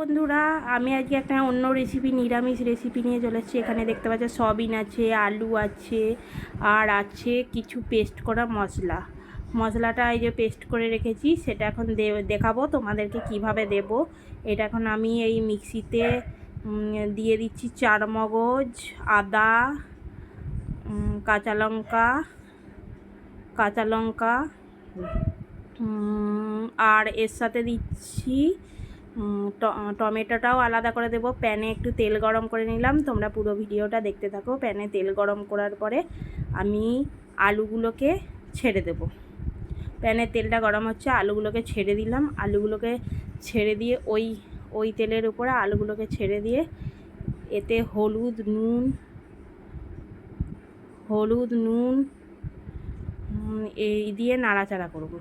বন্ধুরা, আমি আজকে একটা অন্য রেসিপি নিরামিষ রেসিপি নিয়ে চলে এসেছি। এখানে দেখতে পাচ্ছ, সয়াবিন আছে, আলু আছে, আর আছে কিছু পেস্ট করা মশলা। মশলাটা এই যে পেস্ট করে রেখেছি, সেটা এখন দেখাবো তোমাদেরকে কীভাবে দেব। এটা এখন আমি এই মিক্সিতে দিয়ে দিচ্ছি চার মগজ আদা কাঁচা লঙ্কা কাঁচা লঙ্কা আর এর সাথে দিচ্ছি টমেটোটাও আলাদা করে দেবো। প্যানে একটু তেল গরম করে নিলাম। তোমরা পুরো ভিডিওটা দেখতে থাকো। প্যানে তেল গরম করার পরে আমি আলুগুলোকে ছেড়ে দেবো। প্যানে তেলটা গরম হচ্ছে, আলুগুলোকে ছেড়ে দিলাম। আলুগুলোকে ছেড়ে দিয়ে ওই ওই তেলের উপরে আলুগুলোকে ছেড়ে দিয়ে এতে হলুদ, নুন হলুদ, নুন এই দিয়ে নাড়াচাড়া করব।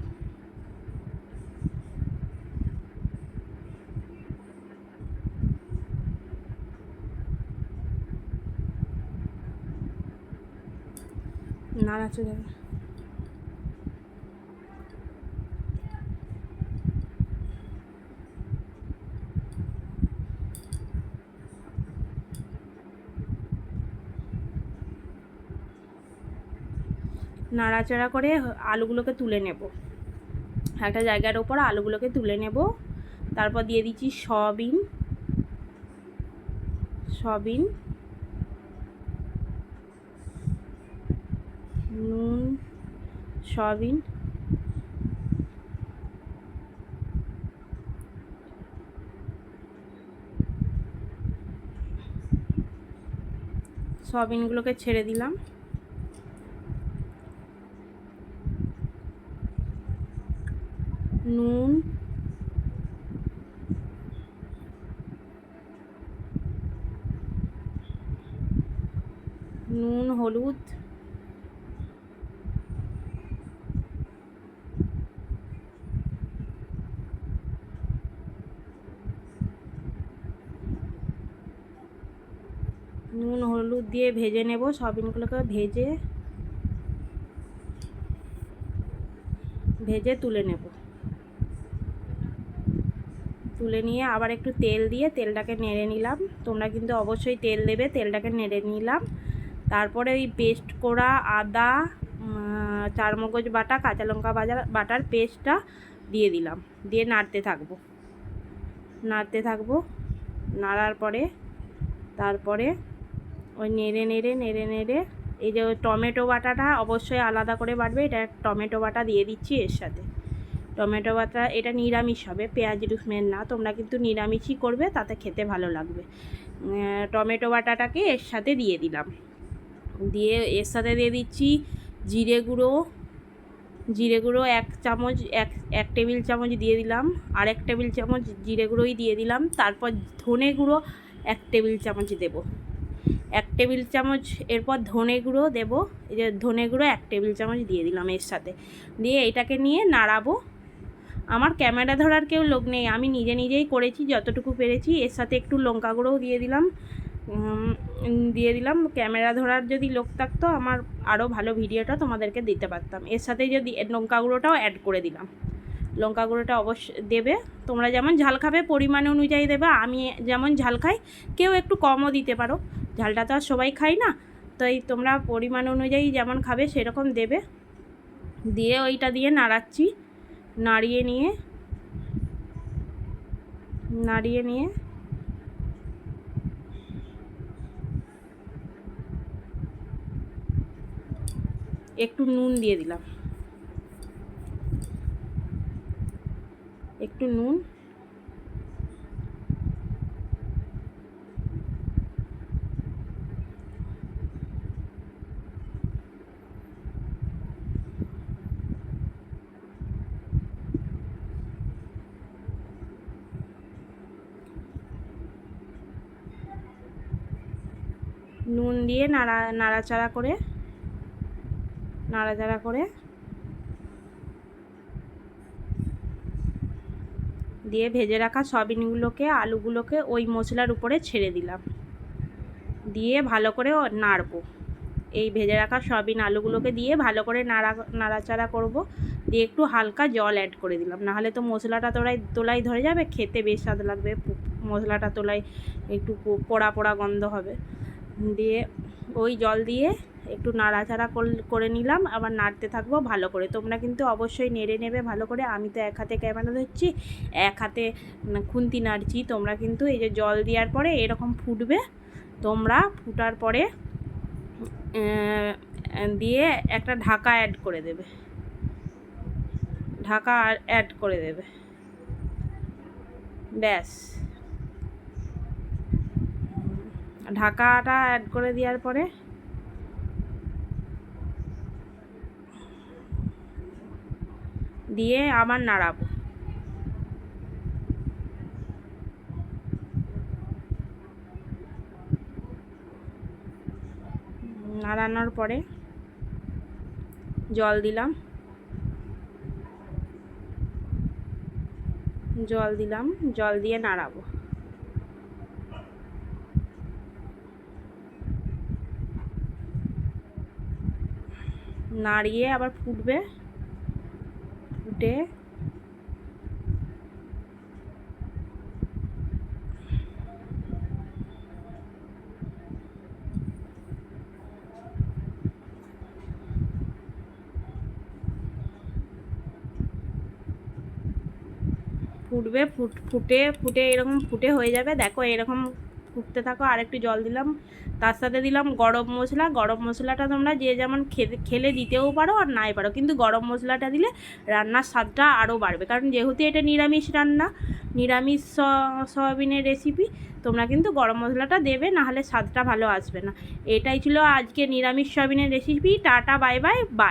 নাড়াচাড়া নাড়াচাড়া করে আলুগুলোকে তুলে নেব। একটা জায়গার ওপর আলুগুলোকে তুলে নেব। তারপর দিয়ে দিচ্ছি সয়াবিন। সয়াবিন। নুন সয়াবিন। সয়াবিনগুলোকে ছেড়ে দিলাম। নুন। নুন হলুদ নুন হলুদ দিয়ে ভেজে নেব, সয়াবিনগুলোকে ভেজে ভেজে তুলে নেব। তুলে নিয়ে আবার একটু তেল দিয়ে তেলটাকে নেড়ে নিলাম। তোমরা কিন্তু অবশ্যই তেল দেবে, তেলটাকে নেড়ে নিলাম। তারপরে ওই পেস্ট করা আদা চারমগজ বাটা, কাঁচা লঙ্কা বাজার বাটার পেস্টটা দিয়ে দিলাম। দিয়ে নাড়তে থাকব। নাড়তে থাকব। নাড়ার পরে, তারপরে ওই নেড়ে নেড়ে নেড়ে নেড়ে। এই যে টমেটো বাটাটা অবশ্যই আলাদা করে বাটবে। এটা টমেটো বাটা দিয়ে দিচ্ছি এর সাথে। টমেটো বাটা, এটা নিরামিষ হবে, পেঁয়াজ, রসুনের না। তোমরা কিন্তু নিরামিষই করবে, তাতে খেতে ভালো লাগবে। টমেটো বাটাটাকে এর সাথে দিয়ে দিলাম। দিয়ে এর সাথে দিয়ে দিচ্ছি জিরে গুঁড়ো। জিরে গুঁড়ো এক চামচ, এক এক টেবিল চামচ দিয়ে দিলাম। আর এক টেবিল চামচ জিরে গুঁড়োই দিয়ে দিলাম। তারপর ধনে গুঁড়ো এক টেবিল চামচ দেবো। এক টেবিল চামচ, এরপর ধনে গুঁড়ো দেবো। এই যে ধনে গুঁড়ো এক টেবিল চামচ দিয়ে দিলাম এর সাথে। দিয়ে এটাকে নিয়ে নাড়াবো। আমার ক্যামেরা ধরার কেউ লোক নেই, আমি নিজে নিজেই করেছি, যতটুকু পেরেছি। এর সাথে একটু লঙ্কা গুঁড়োও দিয়ে দিলাম। দিয়ে দিলাম। ক্যামেরা ধরার যদি লোক থাকতো, আমার আরও ভালো ভিডিওটা তোমাদেরকে দিতে পারতাম। এর সাথে যদি লঙ্কা গুঁড়োটাও অ্যাড করে দিলাম। লঙ্কা গুঁড়োটা অবশ্যই দেবে। তোমরা যেমন ঝাল খাবে, পরিমাণ অনুযায়ী দেবে। আমি যেমন ঝাল খাই, কেউ একটু কমও দিতে পারো। ঝালটা তো আর সবাই খাই না। তাই তোমরা পরিমাণ অনুযায়ী যেমন খাবে, সেরকম দেবে। দিয়ে ওইটা দিয়ে নাড়াচ্ছি। নাড়িয়ে নিয়ে নাড়িয়ে নিয়ে। একটু নুন দিয়ে দিলাম। একটু নুন। নুন দিয়ে নাড়া নাড়াচাড়া করে নাড়াচাড়া করে দিয়ে ভেজে রাখা সয়াবিনগুলোকে, আলুগুলোকে ওই মশলার উপরে ছেড়ে দিলাম। দিয়ে ভালো করে নাড়বো। এই ভেজে রাখা সয়াবিন আলুগুলোকে দিয়ে ভালো করে নাড়া, নাড়াচাড়া করব। দিয়ে একটু হালকা জল অ্যাড করে দিলাম। নাহলে তো মশলাটা তোলাই তোলাই ধরে যাবে, খেতে বেশ স্বাদ লাগবে। মশলাটা তোলাই একটু পোড়া পোড়া গন্ধ হবে। দিয়ে ওই জল দিয়ে একটু নাড়াচাড়া করে নিলাম, আবার নাড়তে থাকব ভালো করে। তোমরা কিন্তু অবশ্যই নেড়ে নেবে ভালো করে। আমি তো এক হাতে ক্যামেরা ধরছি, এক হাতে খুন্তি নাড়ছি। তোমরা কিন্তু এই যে জল দেওয়ার পরে এরকম ফুটবে, তোমরা ফুটার পরে দিয়ে একটা ঢাকা অ্যাড করে দেবে। ঢাকা অ্যাড করে দেবে। ব্যাস। ঢাকাটা অ্যাড করে দেওয়ার পরে দিয়ে আবার নাড়াবো। নাড়ানোর পরে জল দিলাম। জল দিলাম, জল দিয়ে নাড়াবো। নাড়িয়ে আবার ফুটবে। ফুটে। ফুটবে ফুট ফুটে ফুটে এরকম ফুটে হয়ে যাবে। দেখো এরকম ফুটতে থাকো আর একটু জল দিলাম। তার সাথে দিলাম গরম মশলা। গরম মশলাটা তোমরা যে যেমন খেলে দিতেও পারো আর নাই পারো। কিন্তু গরম মশলাটা দিলে রান্নার স্বাদটা আরও বাড়বে। কারণ যেহেতু এটা নিরামিষ রান্না, নিরামিষ সয়াবিনের রেসিপি তোমরা কিন্তু গরম মশলাটা দেবে, নাহলে স্বাদটা ভালো আসবে না। এটাই ছিল আজকে নিরামিষ সয়াবিনের recipe tata, bye bye bye.